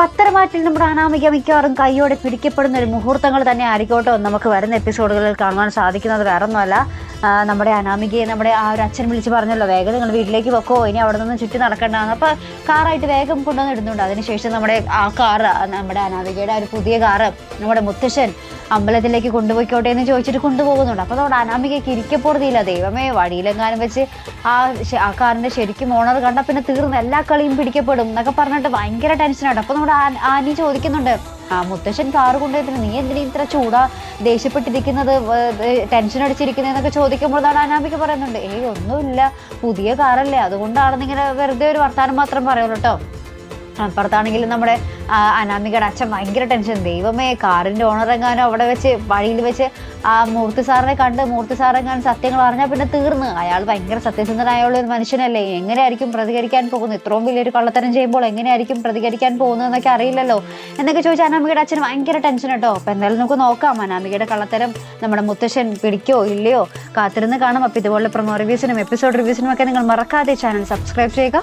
പത്തരമാറ്റിൽ നമ്മുടെ അനാമിക മിക്കവാറും കൈയോടെ പിടിക്കപ്പെടുന്ന ഒരു മുഹൂർത്തങ്ങൾ തന്നെ ആയിരിക്കോട്ടോ നമുക്ക് വരുന്ന എപ്പിസോഡുകളിൽ കാണുവാൻ സാധിക്കുന്നത്. വേറെ ഒന്നുമല്ല നമ്മുടെ അനാമികയെ നമ്മുടെ ആ ഒരു അച്ഛൻ വിളിച്ച് പറഞ്ഞല്ലോ വേഗം നിങ്ങൾ വീട്ടിലേക്ക് വെക്കോ ഇനി അവിടെ നിന്ന് ചുറ്റി നടക്കേണ്ടതാണ് അപ്പോൾ കാറായിട്ട് വേഗം കൊണ്ടുവന്ന് ഇടുന്നുണ്ട്. അതിനുശേഷം നമ്മുടെ ആ കാറ് നമ്മുടെ അനാമികയുടെ ആ ഒരു പുതിയ കാറ് നമ്മുടെ മുത്തശ്ശൻ അമ്പലത്തിലേക്ക് കൊണ്ടുപോയിക്കോട്ടെ എന്ന് ചോദിച്ചിട്ട് കൊണ്ടുപോകുന്നുണ്ട്. അപ്പോൾ നമ്മുടെ അനാമികയ്ക്ക് ഇരിക്കപ്പോഴതില്ല ദൈവമേ വഴിയിലെങ്ങാനും വെച്ച് ആ ആ കാറിന്റെ ശരിക്കും ഓണർ കണ്ട പിന്നെ തീർന്ന് എല്ലാ കളിയും പിടിക്കപ്പെടും എന്നൊക്കെ പറഞ്ഞിട്ട് ഭയങ്കര ടെൻഷനാണ് അപ്പോൾ നമ്മുടെ ആനി ചോദിക്കുന്നുണ്ട് ആ മുത്തശ്ശൻ കാറ് കൊണ്ടുപോയിട്ട് നീ എന്തിനാ ഇത്ര ചൂടാ ദേഷ്യപ്പെട്ടിരിക്കുന്നത്? ടെൻഷൻ അടിച്ചിരിക്കുന്നതെന്നൊക്കെ ചോദിക്കുമ്പോഴാണ് അനാമിക പറയുന്നുണ്ട് ഏയ് ഒന്നുമില്ല. പുതിയ കാറല്ലേ. അതുകൊണ്ടാണെന്നിങ്ങനെ വെറുതെ ഒരു വർത്താനം മാത്രം പറയുള്ളൂ കേട്ടോ അപ്പുറത്താണെങ്കിൽ നമ്മുടെ അനാമികയുടെ അച്ഛൻ ഭയങ്കര ടെൻഷൻ ദൈവമേ കാറിന്റെ ഓണർ എങ്ങാനും അവിടെ വെച്ച് വഴിയിൽ വെച്ച് ആ മൂർത്തി സാറിനെ കണ്ട് മൂർത്തി സാറെങ്ങാനും സത്യങ്ങൾ അറിഞ്ഞാൽ പിന്നെ തീർന്ന്. അയാൾ ഭയങ്കര സത്യസന്ധനായുള്ള ഒരു മനുഷ്യനല്ലേ? എങ്ങനെയായിരിക്കും പ്രതികരിക്കാൻ പോകുന്നത്? ഇത്രയും വലിയൊരു കള്ളത്തരം ചെയ്യുമ്പോൾ എങ്ങനെയായിരിക്കും പ്രതികരിക്കാൻ പോകുന്നത് എന്നൊക്കെ അറിയില്ലല്ലോ? എന്നൊക്കെ ചോദിച്ചാൽ അനാമികയുടെ അച്ഛൻ ഭയങ്കര ടെൻഷൻ കേട്ടോ അപ്പൊ എന്തായാലും നമുക്ക് നോക്കാം അനാമികയുടെ കള്ളത്തരം നമ്മുടെ മുത്തശ്ശൻ പിടിക്കോ ഇല്ലയോ? കാത്തിരുന്ന് കാണാം. അപ്പോൾ ഇതുപോലെ പ്രൊമോ റിവ്യൂസിനും എപ്പിസോഡ് റിവ്യൂസിനും ഒക്കെ നിങ്ങൾ മറക്കാതെ ചാനൽ സബ്സ്ക്രൈബ് ചെയ്യുക.